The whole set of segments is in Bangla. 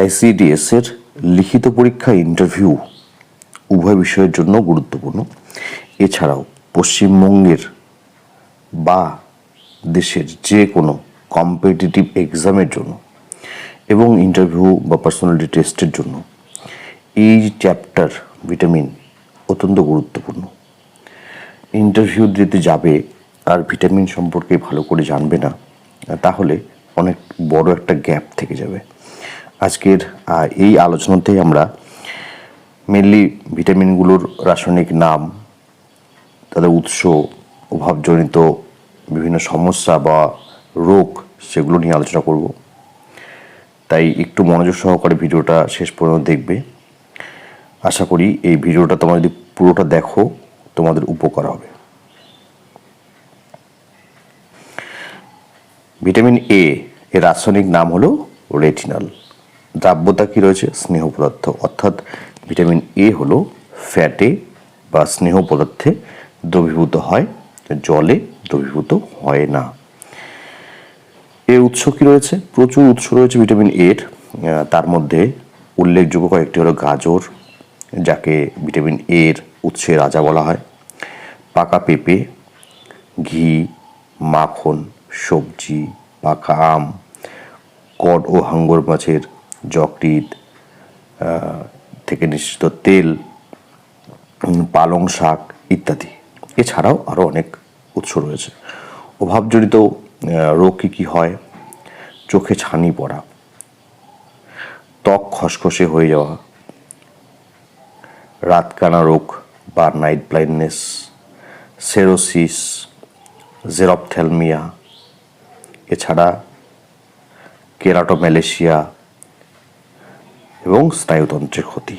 আইসিডিএস এর লিখিত পরীক্ষা ইন্টারভিউ উভয় বিষয়ের জন্য গুরুত্বপূর্ণ। এছাড়াও পশ্চিমবঙ্গের বা দেশের যে কোনো কম্পিটিটিভ এক্সামের জন্য এবং ইন্টারভিউ বা পার্সোনালিটি টেস্টের জন্য এই চ্যাপ্টার ভিটামিন অত্যন্ত গুরুত্বপূর্ণ। ইন্টারভিউ দিতে যাবে আর ভিটামিন সম্পর্কে ভালো করে জানবে না, তাহলে অনেক বড় একটা গ্যাপ থেকে যাবে। আজকের এই আলোচনাতেই আমরা মেনলি ভিটামিনগুলোর রাসায়নিক নাম, তাদের উৎস, অভাবজনিত বিভিন্ন সমস্যা বা রোগ সেগুলো নিয়ে আলোচনা করব। তাই একটু মনোযোগ সহকারে ভিডিওটা শেষ পর্যন্ত দেখবে। আশা করি এই ভিডিওটা তোমরা যদি পুরোটা দেখো, তোমাদের উপকার হবে। ভিটামিন এ এর রাসায়নিক নাম হলো রেটিনাল দ্রাব্যতা কি রয়েছে? স্নেহ পদার্থ। অর্থাৎ ভিটামিন এ হলো ফ্যাটে বা স্নেহ পদার্থে দ্রবীভূত হয়, জলে দ্রবীভূত হয় না। এর উৎস কি রয়েছে? প্রচুর উৎস রয়েছে ভিটামিন এর। তার মধ্যে উল্লেখযোগ্য কয়েকটি হলো গাজর, যাকে ভিটামিন এর উৎসের রাজা বলা হয়, পাকা পেঁপে, ঘি, মাখন, সবজি, পাকা আম, কড ও হাঙ্গর মাছের যকৃৎ থেকে নিশ্চিত তেল পালং শাক ইত্যাদি। এছাড়াও আরও অনেক উৎস রয়েছে। অভাবজনিত রোগ কী কী হয়? চোখে ছানি পড়া, ত্বক খসখসে হয়ে যাওয়া, রাতকানা রোগ বা নাইট ব্লাইন্ডনেস সেরোসিস জেরপথ্যালমিয়া এছাড়া কেরাটোম্যালেশিয়া এবং স্নায়ুতন্ত্রের ক্ষতি।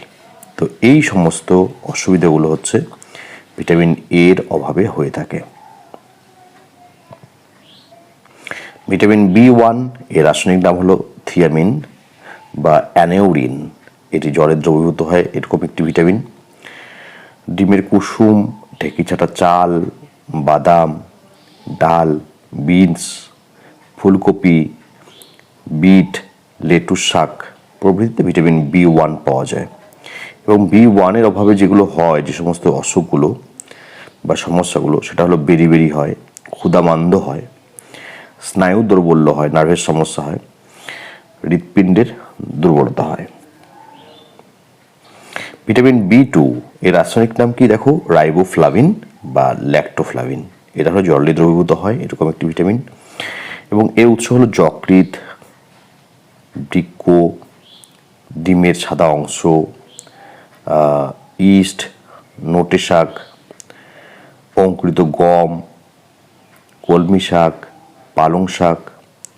তো এই সমস্ত অসুবিধাগুলো হচ্ছে ভিটামিন এর অভাবে হয়ে থাকে। ভিটামিন বি ওয়ানের রাসায়নিক নাম হলো থিয়ামিন বা অ্যানেউরিন। এটি জলে দ্রবীভূত হয়, এরকম একটি ভিটামিন। ডিমের কুসুম, ঢেকি ছাটা চাল, বাদাম, ডাল, বিনস, ফুলকপি, বিট, লেটুস শাক প্রভৃতিতে ভিটামিন বি ওয়ান পাওয়া যায়। এবং বি ওয়ানের অভাবে যেগুলো হয়, যে সমস্ত অসুখগুলো বা সমস্যাগুলো, সেটা হলো বেরি বেরি হয় ক্ষুদামান্দ হয়, স্নায়ু দুর্বল্য হয়, নার্ভের সমস্যা হয়, হৃৎপিণ্ডের দুর্বলতা হয়। ভিটামিন বি টু এর রাসায়নিক নাম কি দেখো? রাইবোফ্লাভিন বা ল্যাক্টোফ্লাভিন। এটা হলো জলে দ্রবীভূত হয়, এরকম একটি ভিটামিন। এবং এর উৎস হলো যকৃৎ, বৃক্ক ডিমের সাদা অংশ ইস্ট, নোটে শাক, অঙ্কুরিত গম, কলমি শাক, পালং শাক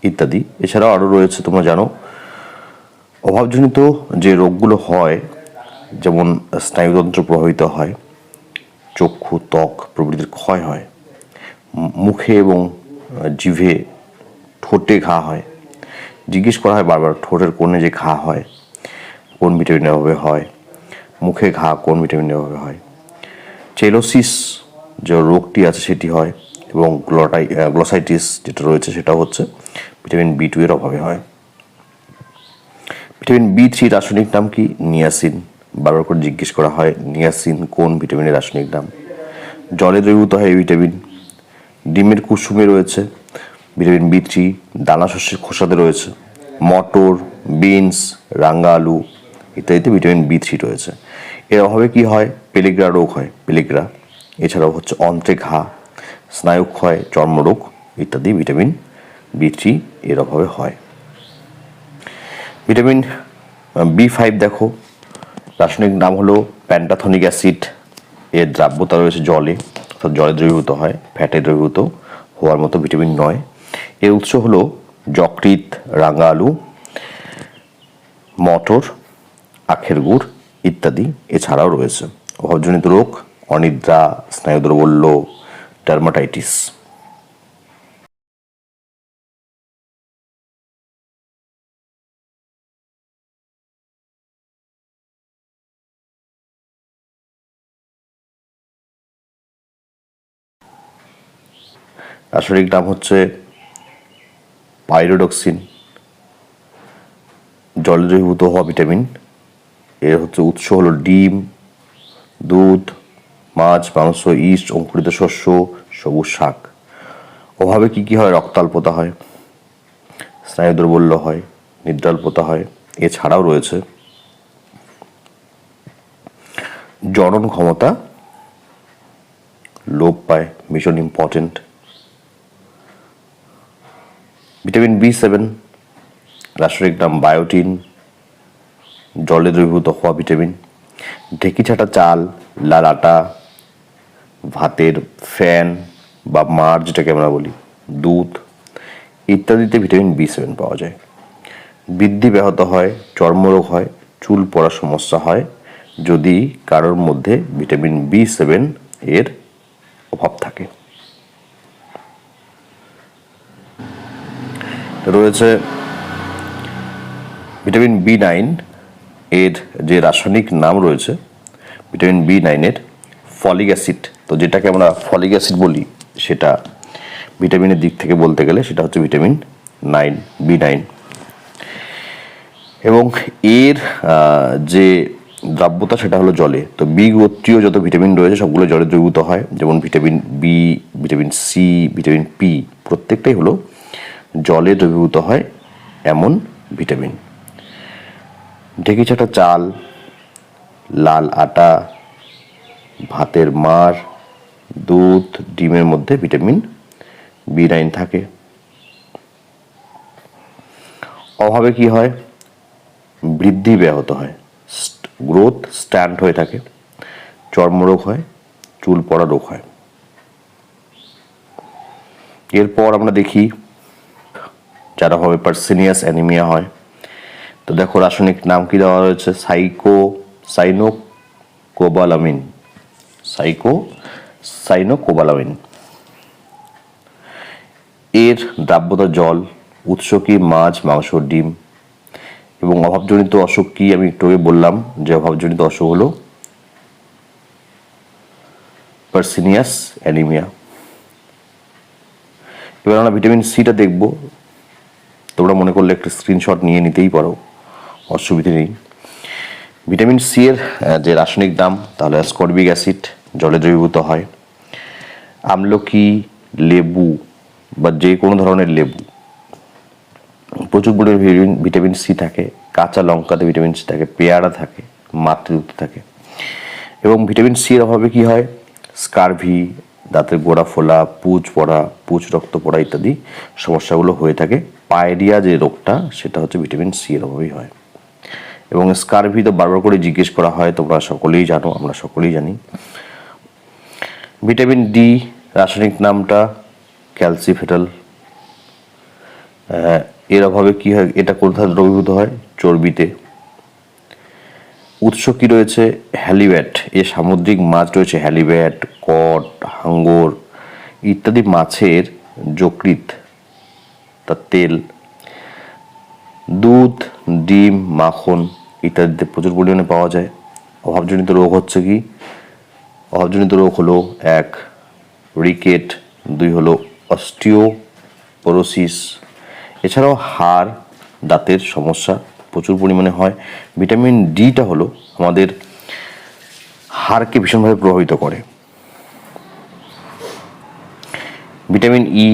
ইত্যাদি। এছাড়াও আরও রয়েছে, তোমরা জানো, অভাবজনিত যে রোগগুলো হয়, যেমন স্নায়ুতন্ত্র প্রভাবিত হয়, চক্ষু, ত্বক প্রভৃতির ক্ষয় হয় মুখে এবং জিভে ঠোঁটে ঘা হয়। জিজ্ঞেস করা হয় বারবার, ঠোঁটের কোণে যে ঘা হয় কোন ভিটামিনের অভাবে হয়, মুখে ঘা কোন ভিটামিনের অভাবে হয়। চেলোসিস যে রোগটি আছে সেটি হয় এবং গ্লোটাই গ্লোসাইটিস যেটা রয়েছে সেটা হচ্ছে ভিটামিন বি টু এর অভাবে হয়। ভিটামিন বি থ্রি রাসায়নিক নাম কি? নিয়াসিন। বারবার করে জিজ্ঞেস করা হয়, নিয়াসিন কোন ভিটামিনের রাসায়নিক নাম? জলে দ্রবীভূত হয় এই ভিটামিন ডিমের কুসুমে রয়েছে ভিটামিন বি থ্রি দানা শস্যের খোসাতে রয়েছে। মটর, বিনস রাঙ্গা আলু ইত্যাদিতে ভিটামিন বি থ্রি রয়েছে। এর অভাবে কি হয়? পেলিগ্রা রোগ হয়। পেলিগ্রা, এছাড়াও হচ্ছে অন্ত্রে ঘা স্নায়ুক্ষয় চর্মরোগ ইত্যাদি ভিটামিন বি থ্রি এর অভাবে হয়। ভিটামিন বি ফাইভ দেখো। রাসায়নিক নাম হলো প্যান্টাথনিক অ্যাসিড এর দ্রাব্যতা রয়েছে জলে। অর্থাৎ জলে দ্রবীভূত হয় ফ্যাটে দ্রবীভূত হওয়ার মতো ভিটামিন নয়। এর উৎস হলো যকৃত রাঙা আলু মটর আখের গুড় ইত্যাদি এছাড়াও রয়েছে। অভাবজনিত রোগ, অনিদ্রা, স্নায়ু দুর্বল্য ডার্মাটাইটিস রাসায়নিক নাম হচ্ছে পাইরোডক্সিন জলে দ্রবীভূত হওয়া ভিটামিন এর হচ্ছে উৎস হলো ডিম, দুধ, মাছ, মাংস, ইস্ট, অঙ্কুরিত শস্য, সবুজ শাক। অভাবে কি কি হয়? রক্তাল্পতা হয়, স্নায়ু দুর্বল্য হয় নিদ্রাল্পতা হয়, এছাড়াও রয়েছে জনন ক্ষমতা, লোপ পায়, ভীষণ ইম্পর্টেন্ট ভিটামিন বি সেভেন রাসায়নিক নাম বায়োটিন জলে দ্রবীভূত হওয়া ভিটামিন, ঢেকি ছাটা চাল, লাল আটা, ভাতের ফ্যান বা মার যেটাকে আমরা বলি, দুধ ইত্যাদিতে ভিটামিন বি সেভেন পাওয়া যায়। বৃদ্ধি ব্যাহত হয়, চর্মরোগ হয়, চুল পড়ার সমস্যা হয়, যদি কারোর মধ্যে ভিটামিন বি সেভেন এর অভাব থাকে। রয়েছে ভিটামিন বি নাইন এর যে রাসায়নিক নাম রয়েছে ভিটামিন বি নাইনের ফলিক অ্যাসিড, তো যেটাকে আমরা ফলিক অ্যাসিড বলি, সেটা ভিটামিনের দিক থেকে বলতে গেলে সেটা হচ্ছে ভিটামিন নাইন বি নাইন এবং এর যে দ্রাব্যতা সেটা হলো জলে, তো বি গোত্রীয় যত ভিটামিন রয়েছে সবগুলো জলে দ্রবীভূত হয়, যেমন vitamin B vitamin C vitamin P প্রত্যেকটাই হলো জলে দ্রবীভূত হয় এমন ভিটামিন ঢেকি ছাটা চাল, লাল আটা, ভাতের মার, দুধ, ডিমের মধ্যে ভিটামিন বি নাইন থাকে। অভাবে কি হয়? বৃদ্ধি ব্যাহত হয়। গ্রোথ স্ট্যান্ড হয়ে থাকে। চর্মরোগ হয়, চুল পড়া রোগ হয়। এরপর আমরা দেখি যারা হবে পার্সিনিয়াস অ্যানিমিয়া হয়। তো দেখো রাসায়নিক নাম কি দেওয়া রয়েছে? সাইকো সাইনো কোবালামিন সাইকো সাইনো কোবালামিন এর দ্রাব্যতা জল, উৎস কি মাছ, মাংস, ডিম? এবং অভাবজনিত অসুখ কি? আমি একটু আগে বললাম যে অভাবজনিত অসুখ হলো পার্সিনিয়াস অ্যানিমিয়া। এবার আমরা ভিটামিন সিটা দেখব। তোমরা মনে করলে একটা স্ক্রিনশট নিয়ে নিতেই পারো। অসুবিধে নেই। ভিটামিন সি এর যে রাসায়নিক দাম, তাহলে স্করবিক অ্যাসিড জলে দ্রবীভূত হয়। আমলকি, লেবু বা যে কোনো ধরনের লেবু, প্রচুর পরিমাণে ভিটামিন ভিটামিন সি থাকে, কাঁচা লঙ্কাতে ভিটামিন সি থাকে, পেয়ারা থাকে মাতৃদুধ থাকে। এবং ভিটামিন সি এর অভাবে কি হয়? স্কারভি, দাঁতের গোড়া ফোলা পুজ পড়া পুজ রক্ত পড়া ইত্যাদি সমস্যাগুলো হয়ে থাকে। পায়রিয়া যে রোগটা, সেটা হচ্ছে ভিটামিন সি এর অভাবেই হয়। এবং স্কারভি তো বারবার করে জিজ্ঞেস করা হয়, তোমরা সকলেই জানো, আমরা সকলেই জানি। ভিটামিন ডি রাসায়নিক নামটা ক্যালসিফেটাল। এর অভাবে কি হয়, এটা কোথায় দ্রবীভূত হয়? চর্বিতে। উৎস কি রয়েছে? হ্যালিব্যাট। এ সামুদ্রিক মাছ রয়েছে, হ্যালিব্যাট, কট, হাঙ্গর ইত্যাদি মাছের যকৃত তার তেল। দুধ, ডিম, মাখন। ইত্যাদিতে প্রচুর পরিমাণে পাওয়া যায়। অভাবজনিত রোগ হচ্ছে কি? অভাবজনিত রোগ হলো এক রিকেট দুই হলো অস্টিওপোরোসিস এছাড়াও হাড়, দাঁতের সমস্যা প্রচুর পরিমাণে হয়। ভিটামিন ডিটা হলো আমাদের হাড়কে ভীষণভাবে প্রভাবিত করে। ভিটামিন ই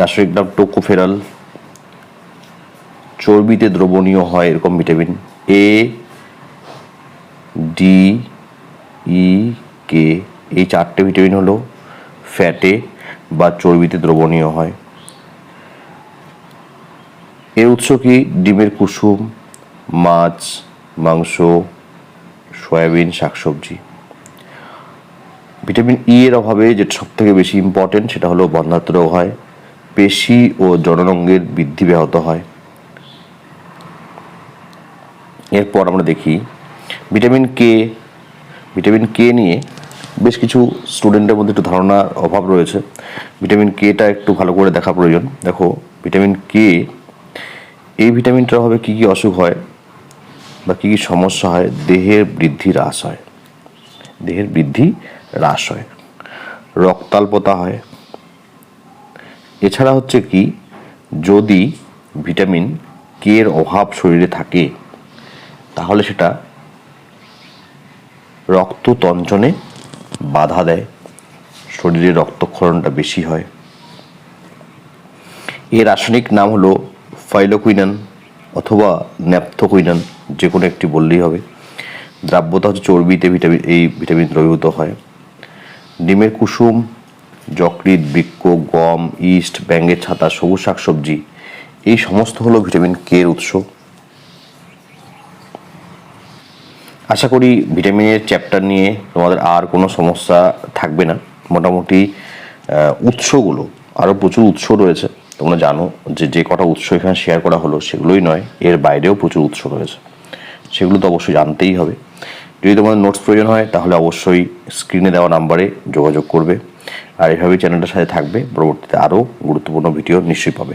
রাসায়নিক নাম টোকোফেরাল, চর্বিতে দ্রবণীয় হয় এরকম ভিটামিন এ ডি ই কে এই চারটে ভিটামিন হলো ফ্যাটে বা চর্বিতে দ্রবণীয় হয়। এর উৎস কি? ডিমের কুসুম, মাছ, মাংস, সয়াবিন, শাকসবজি। ভিটামিন ই এর অভাবে যেটা সব থেকে বেশি ইম্পর্টেন্ট সেটা হলো বন্ধাত্ম রোগ হয়, পেশি ও জননঙ্গের বৃদ্ধি ব্যাহত হয়। এরপর আমরা দেখি ভিটামিন কে ভিটামিন কে নিয়ে বেশ কিছু স্টুডেন্টের মধ্যে একটু ধারণার অভাব রয়েছে। ভিটামিন কেটা একটু ভালো করে দেখা প্রয়োজন। দেখো, ভিটামিন কে এই ভিটামিনটার অভাবে কী কী অসুখ হয় বা কী কী সমস্যা হয়? দেহের বৃদ্ধি হ্রাস হয়। দেহের বৃদ্ধি হ্রাস হয়। রক্তাল্পতা হয়। এছাড়া হচ্ছে কি, যদি ভিটামিন কে এর অভাব শরীরে থাকে তাহলে সেটা রক্ত তঞ্চনে বাধা দেয়। শরীরে রক্তক্ষরণটা বেশি হয়। এর রাসায়নিক নাম হলো ফাইলোকুইনান অথবা ন্যাপথোকুইনান, যে কোনো একটি বললেই হবে। দ্রাব্যতা হচ্ছে চর্বিতে ভিটামিন এই ভিটামিন দ্রবীভূত হয়। ডিমের কুসুম, যকৃৎ বৃক্ষ গম, ইস্ট ব্যাঙ্গের ছাতা, সবুজ শাকসবজি, এই সমস্ত হলো ভিটামিন কে এর উৎস। আশা করি ভিটামিনের চ্যাপ্টার নিয়ে তোমাদের আর কোনো সমস্যা থাকবে না। মোটামুটি উৎসগুলো আরও প্রচুর উৎস রয়েছে। তোমরা জানো যে যে কটা উৎস এখানে শেয়ার করা হলো সেগুলোই নয়, এর বাইরেও প্রচুর উৎস রয়েছে। সেগুলো তো অবশ্যই জানতেই হবে। যদি তোমাদের নোটস প্রয়োজন হয়, তাহলে অবশ্যই স্ক্রিনে দেওয়া নাম্বারে যোগাযোগ করবে। আর এভাবেই চ্যানেলটার সাথে থাকবে, পরবর্তীতে আরও গুরুত্বপূর্ণ ভিডিও নিশ্চয়ই পাবে।